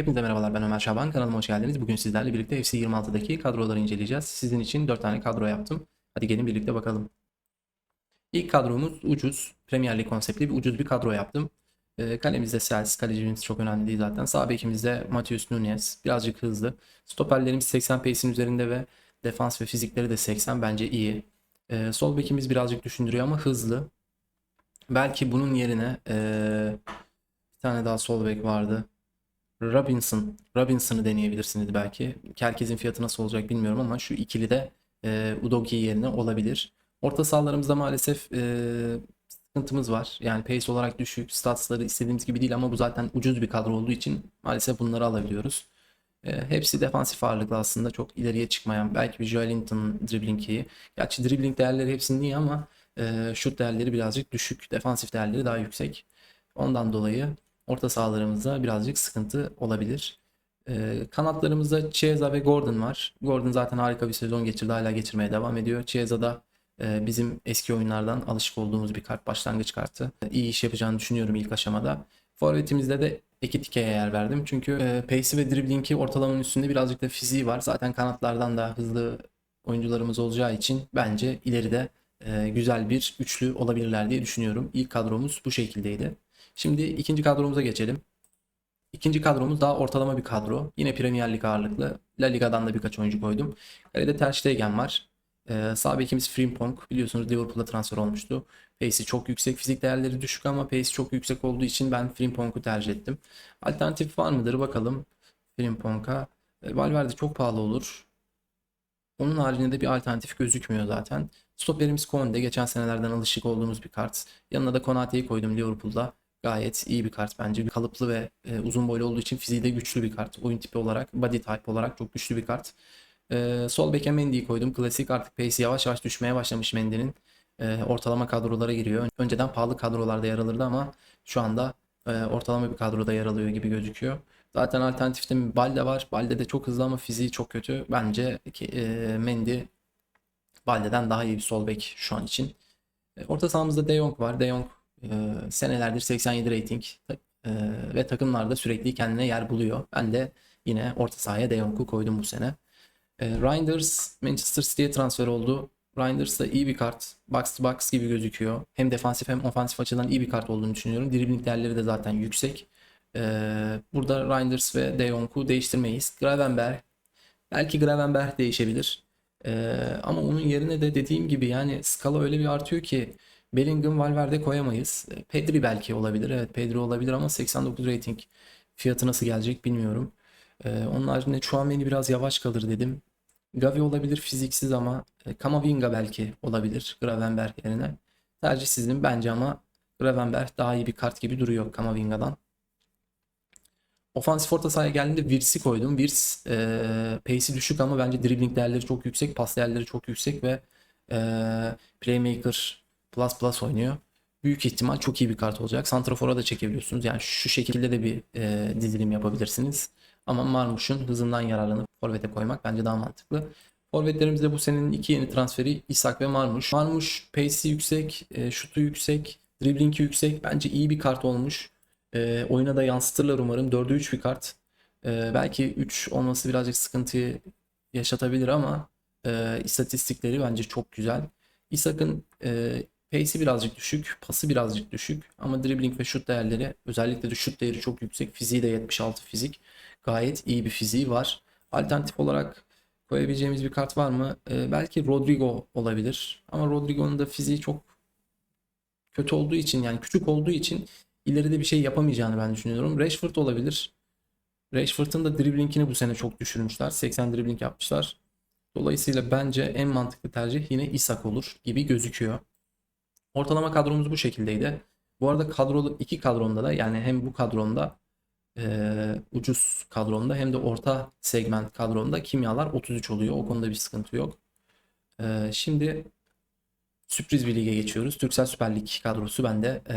Hepinize merhabalar ben Ömer Şaban kanalıma hoş geldiniz. Bugün sizlerle birlikte FC 26'daki kadroları inceleyeceğiz. Sizin için 4 tane kadro yaptım. Hadi gelin birlikte bakalım. İlk kadromuz ucuz. Premier Lig konseptli bir ucuz bir kadro yaptım. Ee, kalemizde Sels, kalecimiz çok önemli değil zaten. Sağ bekimizde Matheus Nunes, birazcık hızlı. Stoperlerimiz 80 pace'in üzerinde ve defans ve fizikleri de 80 bence iyi. Ee, sol bekimiz birazcık düşündürüyor ama hızlı. Belki bunun yerine ee, bir tane daha sol bek vardı. Robinson, Robinson'ı deneyebilirsiniz belki. Herkesin fiyatı nasıl olacak bilmiyorum ama şu ikili de e, Udogi yerine olabilir. Orta sahalarımızda maalesef e, sıkıntımız var. Yani pace olarak düşük, statsları istediğimiz gibi değil ama bu zaten ucuz bir kadro olduğu için maalesef bunları alabiliyoruz. E, hepsi defansif ağırlıklı aslında çok ileriye çıkmayan. Belki bir Joelinton dribbling iyi. Gerçi dribbling değerleri hepsinin iyi ama e, şut değerleri birazcık düşük. Defansif değerleri daha yüksek. Ondan dolayı orta sahalarımızda birazcık sıkıntı olabilir. Ee, kanatlarımızda Chiesa ve Gordon var. Gordon zaten harika bir sezon geçirdi. Hala geçirmeye devam ediyor. Chiesa da e, bizim eski oyunlardan alışık olduğumuz bir kart. Başlangıç kartı. İyi iş yapacağını düşünüyorum ilk aşamada. Forvetimizde de Ekitike'ye yer verdim. Çünkü e, pace'i ve dribling'i ortalamanın üstünde birazcık da fiziği var. Zaten kanatlardan da hızlı oyuncularımız olacağı için bence ileride e, güzel bir üçlü olabilirler diye düşünüyorum. İlk kadromuz bu şekildeydi. Şimdi ikinci kadromuza geçelim. İkinci kadromuz daha ortalama bir kadro. Yine Premier Lig ağırlıklı. La Liga'dan da birkaç oyuncu koydum. Kalede Ter Stegen var. Ee, sağ bekimiz Frimpong. Biliyorsunuz Liverpool'a transfer olmuştu. Pace'i çok yüksek. Fizik değerleri düşük ama pace çok yüksek olduğu için ben Frimpong'u tercih ettim. Alternatif var mıdır bakalım Frimpong'a. E, Valverde çok pahalı olur. Onun haricinde de bir alternatif gözükmüyor zaten. Stoperimiz Konde. Geçen senelerden alışık olduğumuz bir kart. Yanına da Konate'yi koydum Liverpool'da. Gayet iyi bir kart bence. Kalıplı ve e, uzun boylu olduğu için fiziği de güçlü bir kart. Oyun tipi olarak, body type olarak çok güçlü bir kart. E, sol beke Mendy'yi koydum. Klasik artık pace yavaş yavaş düşmeye başlamış Mendy'nin. E, ortalama kadrolara giriyor. Önceden pahalı kadrolarda yer alırdı ama şu anda e, ortalama bir kadroda yer alıyor gibi gözüküyor. Zaten alternatifte Balde var. Balde de çok hızlı ama fiziği çok kötü. Bence e, Mendy Balde'den daha iyi bir sol bek şu an için. E, orta sahamızda De Jong var. De Jong e, senelerdir 87 rating e, ve takımlarda sürekli kendine yer buluyor. Ben de yine orta sahaya De Jong'u koydum bu sene. E, Reinders Manchester City'ye transfer oldu. Reinders da iyi bir kart. Box to box gibi gözüküyor. Hem defansif hem ofansif açıdan iyi bir kart olduğunu düşünüyorum. Dribbling değerleri de zaten yüksek. E, burada Reinders ve De Jong'u değiştirmeyiz. Gravenberg belki Gravenberg değişebilir. E, ama onun yerine de dediğim gibi yani skala öyle bir artıyor ki Bellingham Valverde koyamayız. E, Pedri belki olabilir. Evet Pedri olabilir ama 89 rating fiyatı nasıl gelecek bilmiyorum. Ee, onun haricinde Chouameni biraz yavaş kalır dedim. Gavi olabilir fiziksiz ama e, Kamavinga belki olabilir Gravenberg yerine. Tercih sizin bence ama Gravenberg daha iyi bir kart gibi duruyor Kamavinga'dan. Ofansif orta sahaya geldiğinde Wirtz'i koydum. Wirtz e, pace'i düşük ama bence dribbling değerleri çok yüksek, pas değerleri çok yüksek ve e, playmaker plus plus oynuyor. Büyük ihtimal çok iyi bir kart olacak. Santrafor'a da çekebiliyorsunuz. Yani şu şekilde de bir e, dizilim yapabilirsiniz. Ama Marmuş'un hızından yararlanıp forvete koymak bence daha mantıklı. Forvetlerimizde bu senenin iki yeni transferi İshak ve Marmuş. Marmuş pace'i yüksek, e, şutu yüksek, driblingi yüksek. Bence iyi bir kart olmuş. E, oyuna da yansıtırlar umarım. 4'e 3 bir kart. E, belki 3 olması birazcık sıkıntıyı yaşatabilir ama e, istatistikleri bence çok güzel. İshak'ın e, Pace'i birazcık düşük, pası birazcık düşük ama dribbling ve şut değerleri özellikle de şut değeri çok yüksek. Fiziği de 76 fizik. Gayet iyi bir fiziği var. Alternatif olarak koyabileceğimiz bir kart var mı? Ee, belki Rodrigo olabilir. Ama Rodrigo'nun da fiziği çok kötü olduğu için yani küçük olduğu için ileride bir şey yapamayacağını ben düşünüyorum. Rashford olabilir. Rashford'un da driblingini bu sene çok düşürmüşler. 80 dribbling yapmışlar. Dolayısıyla bence en mantıklı tercih yine Isak olur gibi gözüküyor. Ortalama kadromuz bu şekildeydi. Bu arada kadrolu iki kadronda da yani hem bu kadronda e, ucuz kadronda hem de orta segment kadronda kimyalar 33 oluyor. O konuda bir sıkıntı yok. E, şimdi sürpriz bir lige geçiyoruz. Türksel Süper Lig kadrosu ben de e,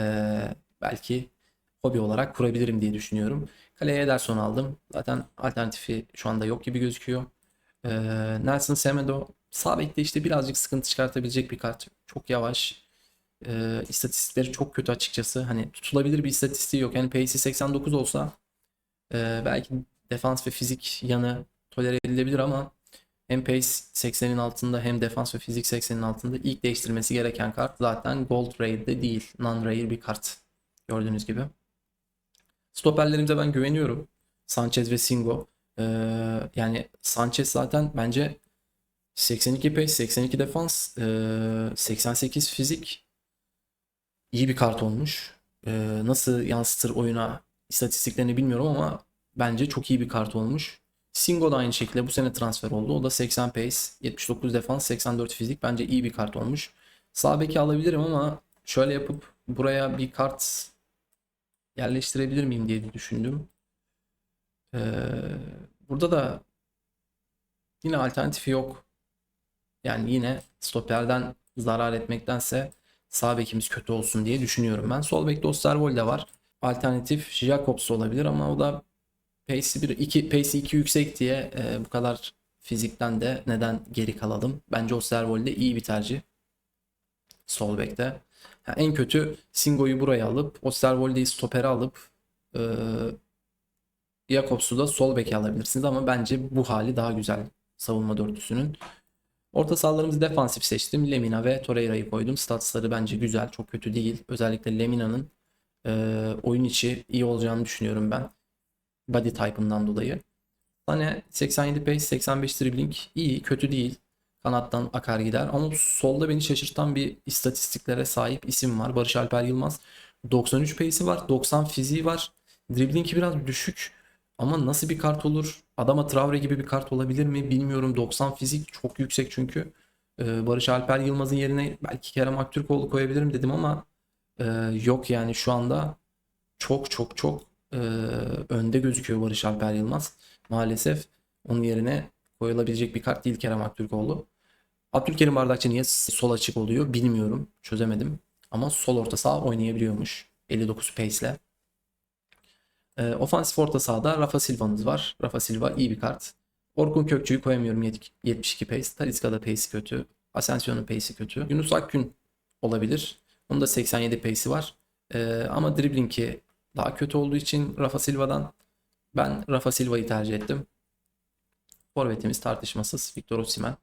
belki hobi olarak kurabilirim diye düşünüyorum. Kaleye Ederson aldım. Zaten alternatifi şu anda yok gibi gözüküyor. E, Nelson Semedo sağ bekte işte birazcık sıkıntı çıkartabilecek bir kart. Çok yavaş. E, istatistikleri çok kötü açıkçası. Hani tutulabilir bir istatistiği yok. Yani pace'i 89 olsa e, belki defans ve fizik yanı tolere edilebilir ama hem pace 80'in altında hem defans ve fizik 80'in altında ilk değiştirmesi gereken kart zaten gold rare'de değil. Non-rare bir kart. Gördüğünüz gibi. Stoperlerimize ben güveniyorum. Sanchez ve Singo. Ee, yani Sanchez zaten bence 82 pace, 82 defans, ee, 88 fizik iyi bir kart olmuş. Ee, nasıl yansıtır oyuna istatistiklerini bilmiyorum ama bence çok iyi bir kart olmuş. Singo da aynı şekilde bu sene transfer oldu. O da 80 pace, 79 defans, 84 fizik. Bence iyi bir kart olmuş. Sağ beki alabilirim ama şöyle yapıp buraya bir kart yerleştirebilir miyim diye düşündüm. Ee, burada da yine alternatifi yok. Yani yine stoperden zarar etmektense sağ bekimiz kötü olsun diye düşünüyorum ben. Sol bekte Osterwolde var. Alternatif Jacobs olabilir ama o da pace'i bir iki pace'i 2 yüksek diye e, bu kadar fizikten de neden geri kalalım? Bence Osterwolde iyi bir tercih. Sol bekte. Ha, en kötü Singo'yu buraya alıp Osterwolde'yi stopere alıp e, Jakobs'u da sol beke alabilirsiniz ama bence bu hali daha güzel savunma dörtlüsünün. Orta sahalarımızı defansif seçtim. Lemina ve Torreira'yı koydum. Statsları bence güzel, çok kötü değil. Özellikle Lemina'nın e, oyun içi iyi olacağını düşünüyorum ben. Body type'ından dolayı. Sane 87 pace, 85 dribbling iyi, kötü değil. Kanattan akar gider. Ama solda beni şaşırtan bir istatistiklere sahip isim var. Barış Alper Yılmaz. 93 pace'i var, 90 fiziği var. Dribling'i biraz düşük. Ama nasıl bir kart olur? Adama Traore gibi bir kart olabilir mi? Bilmiyorum. 90 fizik çok yüksek çünkü. Ee, Barış Alper Yılmaz'ın yerine belki Kerem Aktürkoğlu koyabilirim dedim ama e, yok yani şu anda çok çok çok e, önde gözüküyor Barış Alper Yılmaz. Maalesef onun yerine koyulabilecek bir kart değil Kerem Aktürkoğlu. Abdülkerim Bardakçı niye sol açık oluyor bilmiyorum. Çözemedim. Ama sol orta saha oynayabiliyormuş. 59 pace ile. E, ofansif orta sahada Rafa Silva'mız var. Rafa Silva iyi bir kart. Orkun Kökçü'yü koyamıyorum 72 pace. Talisca'da pace'i kötü. Asensio'nun pace'i kötü. Yunus Akgün olabilir. Onun da 87 pace'i var. E, ama dribling'i daha kötü olduğu için Rafa Silva'dan ben Rafa Silva'yı tercih ettim. Forvetimiz tartışmasız Victor Osimhen.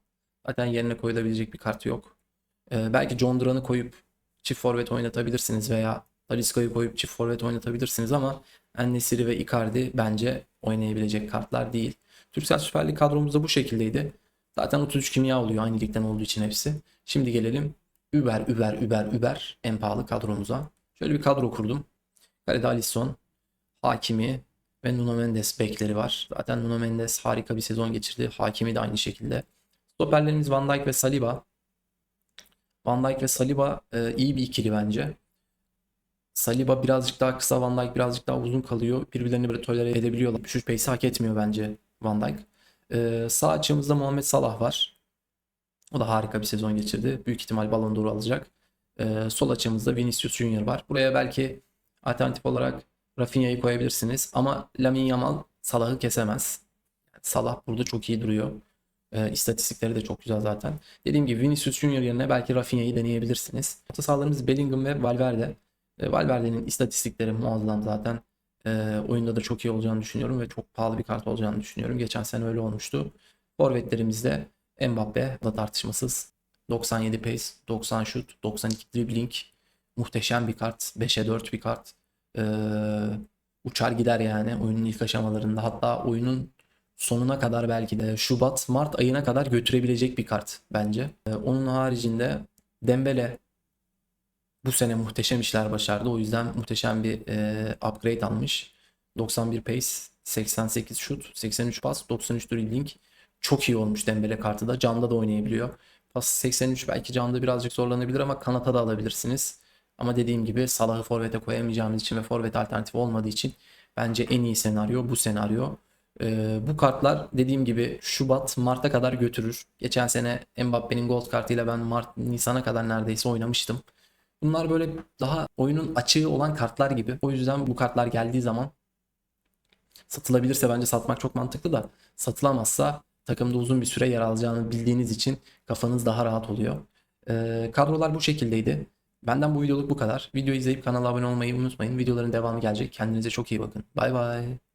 Zaten yerine koyulabilecek bir kart yok. Ee, belki John Duran'ı koyup çift forvet oynatabilirsiniz veya Talisca'yı koyup çift forvet oynatabilirsiniz ama Ennesiri ve Icardi bence oynayabilecek kartlar değil. Türksel Süper Lig kadromuz da bu şekildeydi. Zaten 33 kimya oluyor aynı ligden olduğu için hepsi. Şimdi gelelim Uber, Uber, Uber, Uber en pahalı kadromuza. Şöyle bir kadro kurdum. Kalede Alisson, Hakimi ve Nuno Mendes bekleri var. Zaten Nuno Mendes harika bir sezon geçirdi. Hakimi de aynı şekilde. Stoperlerimiz Van Dijk ve Saliba. Van Dijk ve Saliba e, iyi bir ikili bence. Saliba birazcık daha kısa, Van Dijk birazcık daha uzun kalıyor. Birbirlerini böyle tolere edebiliyorlar. Düşüş pace'i hak etmiyor bence Van Dijk. E, sağ açığımızda Muhammed Salah var. O da harika bir sezon geçirdi. Büyük ihtimal Ballon d'Or alacak. E, sol açığımızda Vinicius Junior var. Buraya belki alternatif olarak Rafinha'yı koyabilirsiniz. Ama Lamine Yamal Salah'ı kesemez. Salah burada çok iyi duruyor. E, istatistikleri de çok güzel zaten. Dediğim gibi Vinicius Junior yerine belki Rafinha'yı deneyebilirsiniz. Orta sahalarımız Bellingham ve Valverde. E, Valverde'nin istatistikleri muazzam zaten. E, oyunda da çok iyi olacağını düşünüyorum ve çok pahalı bir kart olacağını düşünüyorum. Geçen sene öyle olmuştu. Forvetlerimizde Mbappe da tartışmasız. 97 pace, 90 şut, 92 dribbling. Muhteşem bir kart. 5'e 4 bir kart. Ee, uçar gider yani oyunun ilk aşamalarında. Hatta oyunun sonuna kadar belki de Şubat, Mart ayına kadar götürebilecek bir kart bence. Ee, onun haricinde Dembele bu sene muhteşem işler başardı. O yüzden muhteşem bir e, upgrade almış. 91 pace, 88 şut, 83 pas, 93 dribbling. Çok iyi olmuş Dembele kartı da. Camda da oynayabiliyor. Pas 83 belki camda birazcık zorlanabilir ama kanata da alabilirsiniz. Ama dediğim gibi Salah'ı forvete koyamayacağımız için ve forvet alternatifi olmadığı için bence en iyi senaryo bu senaryo. Ee, bu kartlar dediğim gibi Şubat, Mart'a kadar götürür. Geçen sene Mbappe'nin gold kartıyla ben Mart, Nisan'a kadar neredeyse oynamıştım. Bunlar böyle daha oyunun açığı olan kartlar gibi. O yüzden bu kartlar geldiği zaman satılabilirse bence satmak çok mantıklı da satılamazsa takımda uzun bir süre yer alacağını bildiğiniz için kafanız daha rahat oluyor. Ee, kadrolar bu şekildeydi. Benden bu videoluk bu kadar. Videoyu izleyip kanala abone olmayı unutmayın. Videoların devamı gelecek. Kendinize çok iyi bakın. Bay bay.